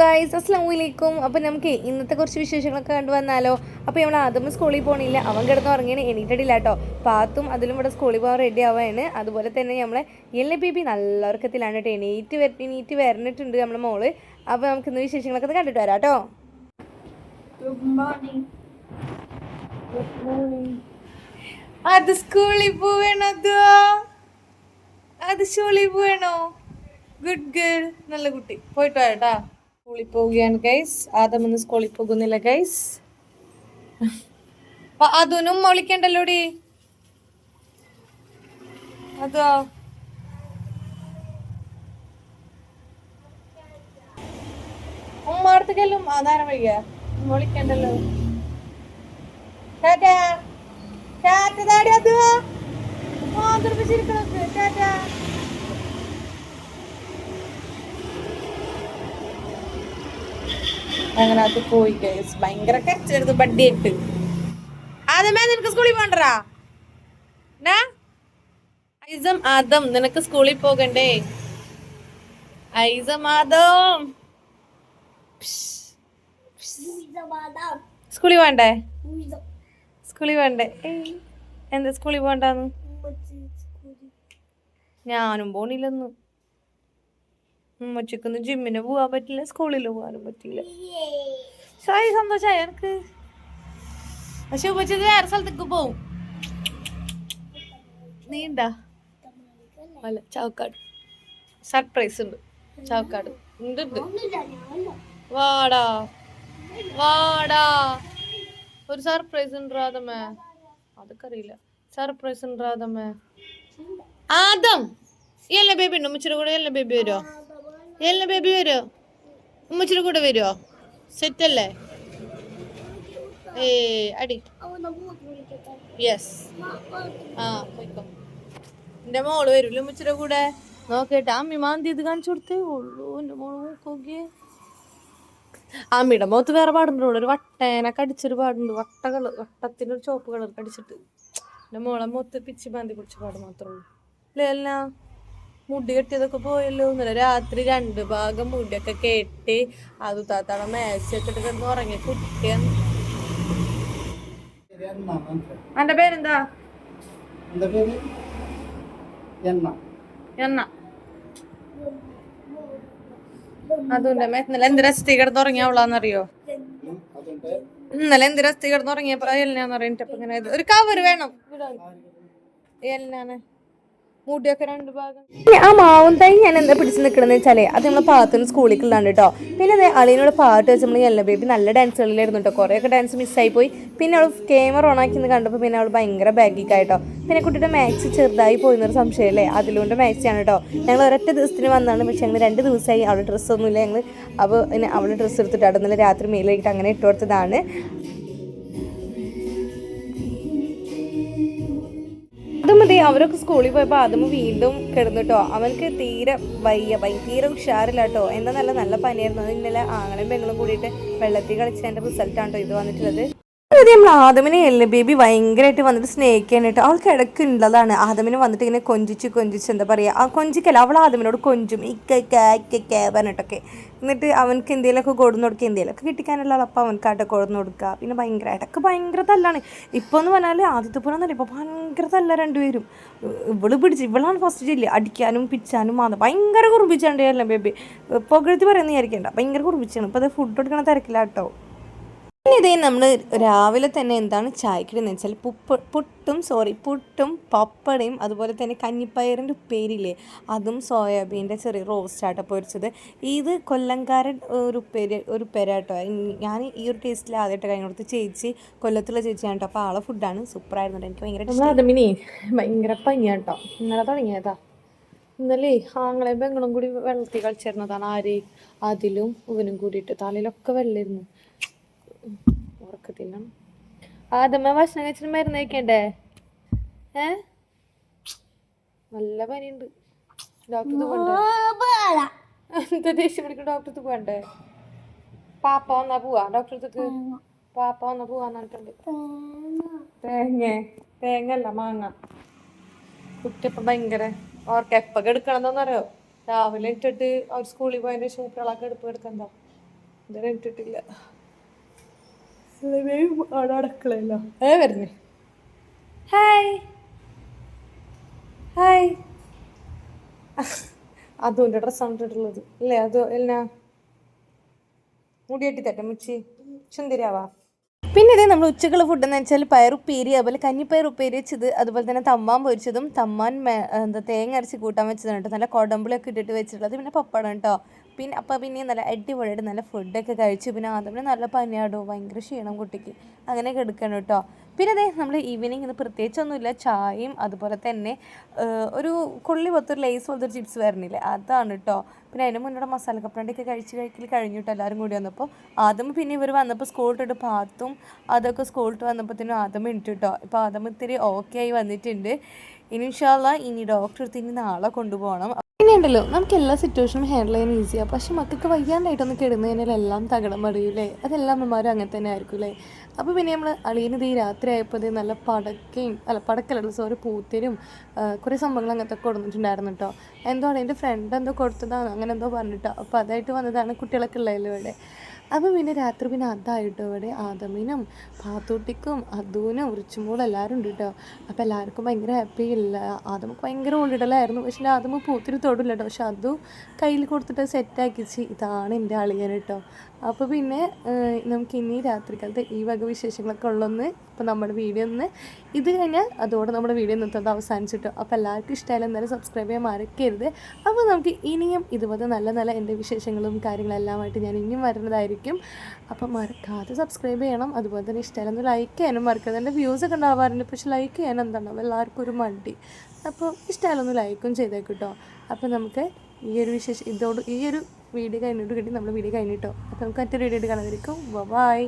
Guys അസ്സാം വലൈക്കും അപ്പോൾ നമുക്ക് ഇന്നത്തെ കുറച്ച് വിശേഷങ്ങളൊക്കെ കണ്ടു വന്നാലോ? അപ്പോൾ നമ്മൾ ആദ്യം സ്കൂളിൽ പോകണില്ല അവൻ കിടന്ന് ഉറങ്ങിയാണ്. എണീറ്റിട്ടില്ല കേട്ടോ. പാത്തും അതിലും ഇവിടെ സ്കൂളിൽ പോകാൻ റെഡി ആവാണ്. അതുപോലെ തന്നെ നമ്മളെ എൽ ബി ബി നല്ല ഉറക്കത്തിലാണ് കേട്ടോ. എണീറ്റ് വര എണീറ്റ് വരണിട്ടുണ്ട് നമ്മളെ മോൾ. അപ്പോൾ നമുക്ക് ഇന്ന് വിശേഷങ്ങളൊക്കെ കണ്ടിട്ട് വരാം കേട്ടോ. അത് സ്കൂളിൽ അത്? സ്കൂളിൽ പോവേണോ? ഗുഡ് ഗേൾ നല്ല കുട്ടി. പോയിട്ട് വരട്ടാ സ്കൂളിൽ പോവുകയാണ് ഗൈസ് ആദം ഇന്ന് സ്കൂളിൽ പോകുന്നില്ല ഗൈസ് അതൊന്നും വിളിക്കണ്ടല്ലോടി അതോ? ഉമ്മാടത്തേക്കെല്ലാം ആധാരം വയ്യ വിളിക്കണ്ടല്ലോ ടാറ്റാ. ടാറ്റ താടി അത് മാതൃപ്പിച്ചിരിക്കണക്ക് ടാറ്റാ. അങ്ങനെ അത് പോയി ഗൈസ് ഭയങ്കര കരച്ചെടുത്ത് ബഡ്ഡി ഇട്ട് ആദ്യമേ നിനക്ക് സ്കൂളിൽ പോണ്ടാ ഐസം ആദം നിനക്ക് സ്കൂളിൽ പോകണ്ടേ? ഐസം ആദം. സ്കൂളിൽ വേണ്ടേ സ്കൂളിൽ വേണ്ടേ എന്താ സ്കൂളിൽ പോണ്ടാന്ന് ഞാനും പോണില്ലെന്ന്. ഉമ്മച്ചിക്കൊന്നും ജിമ്മിന് പോകാൻ പറ്റില്ല സ്കൂളിൽ പോകാനും പറ്റില്ല. സായി സന്തോഷമായി എനിക്ക് പക്ഷെ ഉമ്മച്ചത് വേറെ സ്ഥലത്തേക്ക് പോവും. നീണ്ടാ അല്ല ചാവക്കാട്. സർപ്രൈസ് ഉണ്ട്. ചാവക്കാട്. ഉണ്ട് വാടാ. വാടാ. ഒരു സർപ്രൈസ് ഉണ്ട് രാധമേ അതൊക്കെ അറിയില്ല. സർപ്രൈസ് ഉണ്ട് രാധമേ ആദം. ഈ എല്ലാ ബേബി ഉണ്ടോ? ഉമ്മച്ചിയുടെ കൂടെ എല്ലാ ബേബി വരുമോ എല്ലാ ബേബി വരുമോ ഉമ്മച്ചിയുടെ കൂടെ വരുമോ സെറ്റ് അല്ലേ? ഏ അടി. യെസ് ആ പോയിക്കോ. മോൾ വരൂല്ലേ ഉമ്മച്ചിയുടെ കൂടെ? നോക്കട്ടെ അമ്മി മാന്തി ഇത് കാണിച്ചു കൊടുത്തേ ഉള്ളൂ. എന്റെ മോൾ നോക്കോക്കിയേ അമ്മിയുടെ മുഖത്ത് വേറെ പാടുണ്ടോ ഒരു വട്ടേനൊക്കെ അടിച്ചൊരു പാടുണ്ട്. വട്ട കളർ വട്ടത്തിനൊരു ചുവപ്പ് കളർ കടിച്ചിട്ട് എന്റെ മോളെ മുഖത്ത് പിച്ചി മാന്തി പിടിച്ച പാട് മാത്രമേ ഉള്ളൂ. അല്ലേ അല്ല? മുടി കെട്ടിയതൊക്കെ പോയല്ലോ ഇന്നലെ രാത്രി രണ്ട് ഭാഗം മുടിയൊക്കെ കെട്ടി അത് താത്താടെ മേശയൊക്കെ ഇട്ട് കിടന്ന് ഉറങ്ങി. കുട്ടിയ. എന്റെ പേരെന്താ? എണ്ണ. അതുണ്ട് ഇന്നലെ എന്ത് രസത്തി കിടന്ന് ഉറങ്ങിയ അവളാന്നറിയോ? ഇന്നലെ എന്ത് രസത്തി കിടന്ന് ഉറങ്ങിയപ്പോ എല്ലാന്ന് പറഞ്ഞിട്ടപ്പോ ഇങ്ങനെ ഒരു കവർ വേണം. എല്ലാണ് മുടിയൊക്കെ രണ്ട് ഭാഗം. ആ മാവും തൈ ഞാൻ എന്താ പിടിച്ച് നിൽക്കണമെന്ന് വെച്ചാലേ അത് നമ്മളെ പാത്തിന് സ്കൂളിൽ ഉള്ളതാണ് കേട്ടോ പിന്നെ അതെ അളിയനോട് പാട്ട് വെച്ച് നമ്മൾ യെല്ല ബേബി നല്ല ഡാൻസുകളിലായിരുന്നു കേട്ടോ കുറേയൊക്കെ ഡാൻസ് മിസ്സായി പോയി. പിന്നെ അവൾ ക്യാമറ ഓൺ ആക്കി കണ്ടപ്പോൾ പിന്നെ അവൾ ഭയങ്കര ബാഗിക്കായിട്ടോ പിന്നെ കുട്ടിയുടെ മാത്സ് ചെറുതായി പോയിരുന്നൊരു സംശയമല്ലേ അതിലുകൊണ്ട് മാക്സ് ആണ് കേട്ടോ ഞങ്ങൾ ഒരൊറ്റ ദിവസത്തിന് വന്നാണ് പക്ഷെ ഞങ്ങൾ രണ്ട് ദിവസമായി അവളുടെ ഡ്രസ്സൊന്നുമില്ല ഞങ്ങൾ അപ്പോൾ അവളുടെ ഡ്രസ്സ് എടുത്തിട്ട് അവിടെ നിന്ന് രാത്രി മേലായിട്ട് അങ്ങനെ ഇട്ട് കൊടുത്തതാണ്. അതും മതി. അവരൊക്കെ സ്കൂളിൽ പോയപ്പോൾ അതും വീണ്ടും കിടന്നിട്ടോ. അവനക്ക് തീരെ വയ്യ. വൈ തീരെ ഉഷാറില്ല കേട്ടോ എന്താ നല്ല നല്ല പനിയായിരുന്നു. അത് ഇന്നലെ ആങ്ങളും പെങ്ങളും കൂടിയിട്ട് വെള്ളത്തിൽ കളിച്ചതിന്റെ റിസൾട്ടാണ് കേട്ടോ ഇത് വന്നിട്ടുള്ളത്. അതായത് നമ്മൾ ആദമിനെ എല്ല ബേബി ഭയങ്കരമായിട്ട് വന്നിട്ട് സ്നേഹിക്കാൻ കേട്ടോ. അവൾ ഉള്ളതാണ്. ആദമിന് വന്നിട്ട് ഇങ്ങനെ കൊഞ്ചിച്ച് കൊഞ്ചിച്ച് എന്താ പറയുക ആ കൊഞ്ചിക്കല്ല അവൾ ആദമിനോട് കൊഞ്ചും ഇക്കൊക്കെ പറഞ്ഞിട്ടൊക്കെ. എന്നിട്ട് അവനക്ക് എന്തെങ്കിലുമൊക്കെ കൊടുന്നു കൊടുക്കുക എന്തെങ്കിലുമൊക്കെ കിട്ടിക്കാനുള്ള അപ്പം അവനക്കാട്ടെ കൊടുന്നു കൊടുക്കുക. പിന്നെ ഭയങ്കര ഇടയ്ക്ക് ഭയങ്കര തല്ലാണ്. ഇപ്പോൾ എന്ന് പറഞ്ഞാൽ ആദ്യത്തെ പോലെ എന്നല്ല ഇപ്പോൾ ഭയങ്കര തല്ല രണ്ടുപേരും. ഇവൾ പിടിച്ച് ഇവളാണ് ഫസ്റ്റ് ജില്ല അടിക്കാനും പിച്ചാനും മാത്രം ഭയങ്കര കുറുമ്പിച്ചാണ്ടല്ലേ ബേബി പുകഴ്ത്തി പറയുന്ന വിചാരിക്കേണ്ട ഭയങ്കര കുറുമ്പിച്ചാണ്. ഇപ്പോൾ അത് ഫുഡ് കൊടുക്കണ തിരക്കില്ല കേട്ടോ ഇതേ നമ്മൾ രാവിലെ തന്നെ എന്താണ് ചായക്കിടുന്നത് വെച്ചാൽ പുപ്പ് പുട്ടും സോറി പുട്ടും പപ്പടയും അതുപോലെ തന്നെ കഞ്ഞിപ്പയറിന്റെ ഉപ്പേരിയില്ലേ അതും സോയാബീന്റെ ചെറിയ റോസ്റ്റാട്ടോ പൊരിച്ചത്. ഇത് കൊല്ലംകാരൻ ഒരു ഉപ്പേരി ഒരു ഉപ്പേരാട്ടോ ഞാൻ ഈ ഒരു ടേസ്റ്റിൽ ആദ്യമായിട്ട് കഴിഞ്ഞ കൊടുത്ത് ചേച്ചി കൊല്ലത്തുള്ള ചേച്ചിയാണ് കേട്ടോ അപ്പോൾ ആളെ ഫുഡാണ് സൂപ്പറായിരുന്നു എനിക്ക് ഭയങ്കര അതമിനി ഭയങ്കര പനിയാട്ടോ. ഇന്നലെ തുടങ്ങിയതാ. ഇന്നലെ ആങ്ങളെ പെങ്ങളും കൂടി വെള്ളത്തിൽ കളിച്ചിരുന്നതാണ് ആര് അതിലും ഇവനും കൂടിയിട്ട് തലയിലൊക്കെ വെള്ളമായിരുന്നു ഉറക്കത്തില്ല ആദ്യമേ ഭക്ഷണം കഴിച്ചിട്ട് മരുന്ന് കഴിക്കണ്ടേ? ഏ? നല്ല പനിയുണ്ട്. ഡോക്ടർ എന്താ ദേഷ്യം പിടിക്കും ഡോക്ടർക്ക് പോകണ്ടേ പാപ്പ വന്നാ പോവാ. ഡോക്ടർക്ക് പാപ്പ വന്നാ പോവാന്ന് പറഞ്ഞിട്ടുണ്ട്. തേങ്ങ. തേങ്ങ. അല്ല മാങ്ങ. കുട്ടിയപ്പം ഭയങ്കര അവർക്ക് എപ്പോൾ എടുക്കണമെന്നറിയോ രാവിലെ ഇട്ടിട്ട് അവർ സ്കൂളിൽ പോയതിന്റെ ശേഷം കുട്ടികളൊക്കെ എടുപ്പ് എടുക്കണ്ടോ ഇതുവരെ ഇട്ടിട്ടില്ല അവിടെ അടക്കളയല്ലോ ഏ വരുന്നേ. ഹായ് ഹായ് അതുന്റെ ഡ്രസ്സാണ് ഇട്ടിട്ടുള്ളത്. അല്ലേ അത് എന്നാ? മുടിയെട്ടി തട്ടെ മുച്ചി. ചുന്തിരാവാ പിന്നെ ഇതേ നമ്മൾ ഉച്ചക്കുള്ള ഫുഡ് എന്ന് വെച്ചാൽ പയറുപ്പേരി അതുപോലെ കഞ്ഞിപ്പയർ ഉപ്പേരി വെച്ചത് അതുപോലെ തന്നെ തമ്മാൻ പൊരിച്ചതും തമ്മാൻ എന്താ തേങ്ങ അരച്ച് കൂട്ടാൻ വെച്ചതാണ് കേട്ടോ. നല്ല കൊടമ്പിളൊക്കെ ഇട്ടിട്ട് വെച്ചിട്ടുള്ളത്. പിന്നെ പപ്പടം കേട്ടോ. പിന്നെ അപ്പോൾ പിന്നെ നല്ല അടിപൊളിയായിട്ട് നല്ല ഫുഡൊക്കെ കഴിച്ചു. പിന്നെ ആദ്യം നല്ല പനിയാടോ ഭയങ്കര ക്ഷീണം കുട്ടിക്ക്. അങ്ങനെ എടുക്കണം കേട്ടോ. പിന്നെ അതെ നമ്മൾ ഈവനിങ് ഇന്ന് പ്രത്യേകിച്ചൊന്നുമില്ല. ചായയും അതുപോലെ തന്നെ ഒരു കൊള്ളി ഒരു ലേസ് പോലത്തെ ചിപ്സ് വരണില്ലേ അതാണ് കേട്ടോ. പിന്നെ അതിന് മുന്നോട്ട് മസാല കപ്പലണ്ടിയൊക്കെ കഴിച്ച് കഴിക്കൽ കഴിഞ്ഞു കേട്ടോ എല്ലാവരും കൂടി വന്നപ്പോൾ ആദ്യം പിന്നെ ഇവർ വന്നപ്പോൾ സ്കൂൾ ഇട്ടിട്ട് പാത്തും അതൊക്കെ സ്കൂൾ ഇട്ട് വന്നപ്പോഴത്തേനും ആദ്യം ഇട്ട് കേട്ടോ. ഇപ്പോൾ ആദ്യം ഇത്തിരി ഓക്കെ ആയി വന്നിട്ടുണ്ട്. ഇനി ഇൻഷാല്ല ഇനി ഡോക്ടർ ഇനി നാളെ കൊണ്ടുപോകണം. പിന്നെ ഉണ്ടല്ലോ നമുക്ക് എല്ലാ സിറ്റുവേഷനും ഹാൻഡിൽ ചെയ്യാൻ ഈസിയാണ് പക്ഷെ മക്കൾക്ക് വയ്യാണ്ടായിട്ടൊന്ന് കിടന്നു കഴിഞ്ഞാൽ എല്ലാം തകടം മറിയൂലേ അതെല്ലാം അമ്മമാരും അങ്ങനെ തന്നെ ആയിരിക്കും അല്ലേ അപ്പോൾ പിന്നെ നമ്മൾ അളിയനത് ഈ രാത്രി ആയപ്പോൾ നല്ല പടക്കയും അല്ല പടക്കല്ല സോറി പൂത്തരും കുറേ സംഭവങ്ങൾ അങ്ങനത്തെ കൊടുത്തിട്ടുണ്ടായിരുന്നു കേട്ടോ എന്തോ അളിയന്റെ ഫ്രണ്ട് എന്തോ കൊടുത്തതാണ് അങ്ങനെ എന്തോ പറഞ്ഞിട്ടോ. അപ്പോൾ അതായിട്ട് വന്നതാണ് കുട്ടികളൊക്കെ ഇവിടെ? അപ്പോൾ പിന്നെ രാത്രി പിന്നെ അതായിട്ടോ ഇവിടെ ആദമിനും പാത്തൂട്ടിക്കും അദൂനും ഉറിച്ചുമോളും എല്ലാവരും ഉണ്ട് കേട്ടോ. അപ്പോൾ എല്ലാവർക്കും ഭയങ്കര ഹാപ്പി ഇല്ല. ആദമക്ക് ഭയങ്കര ഓളിടലായിരുന്നു പക്ഷേ ആദമ പൂത്തിരി തൊടില്ല കേട്ടോ. പക്ഷെ അതു കയ്യിൽ കൊടുത്തിട്ട് സെറ്റാക്കിച്ച് ഇതാണ് എന്റെ അളിയൻ കേട്ടോ. അപ്പോൾ പിന്നെ നമുക്ക് ഇനി രാത്രിക്കാലത്ത് ഈ വക വിശേഷങ്ങളൊക്കെ ഉള്ളൊന്ന് അപ്പോൾ നമ്മുടെ വീഡിയോ ഒന്ന് ഇത് കഴിഞ്ഞാൽ അതോടെ നമ്മുടെ വീഡിയോ ഇന്നത്തെ അവസാനിച്ചിട്ടു. അപ്പോൾ എല്ലാവർക്കും ഇഷ്ടമായാലും എന്തായാലും സബ്സ്ക്രൈബ് ചെയ്യാൻ മറക്കരുത്. അപ്പോൾ നമുക്ക് ഇനിയും ഇതുപോലെ നല്ല നല്ല എന്റെ വിശേഷങ്ങളും കാര്യങ്ങളെല്ലാമായിട്ട് ഞാൻ ഇനിയും വരുന്നതായിരിക്കും. അപ്പോൾ മറക്കാതെ സബ്സ്ക്രൈബ് ചെയ്യണം. അതുപോലെ തന്നെ ഇഷ്ടമായാലും ലൈക്ക് ചെയ്യാനും മറക്കരുത്. എന്റെ വ്യൂസ് ഒക്കെ ഉണ്ടാവാറുണ്ട്. പക്ഷേ ലൈക്ക് ചെയ്യാൻ എന്താണ് എല്ലാവർക്കും ഒരു മടി. അപ്പോൾ ഇഷ്ടമായാലൊന്ന് ലൈക്കും ചെയ്തേക്കും അപ്പോൾ നമുക്ക് ഈ ഒരു വിശേഷം ഇതോട് ഈ ഒരു വീഡിയോ കഴിഞ്ഞിട്ട് കിട്ടി നമ്മൾ വീഡിയോ കഴിഞ്ഞിട്ടോ. അപ്പോൾ നമുക്ക് മറ്റൊരു വീഡിയോ ആയിട്ട് കാണാതിരിക്കും ബൈ.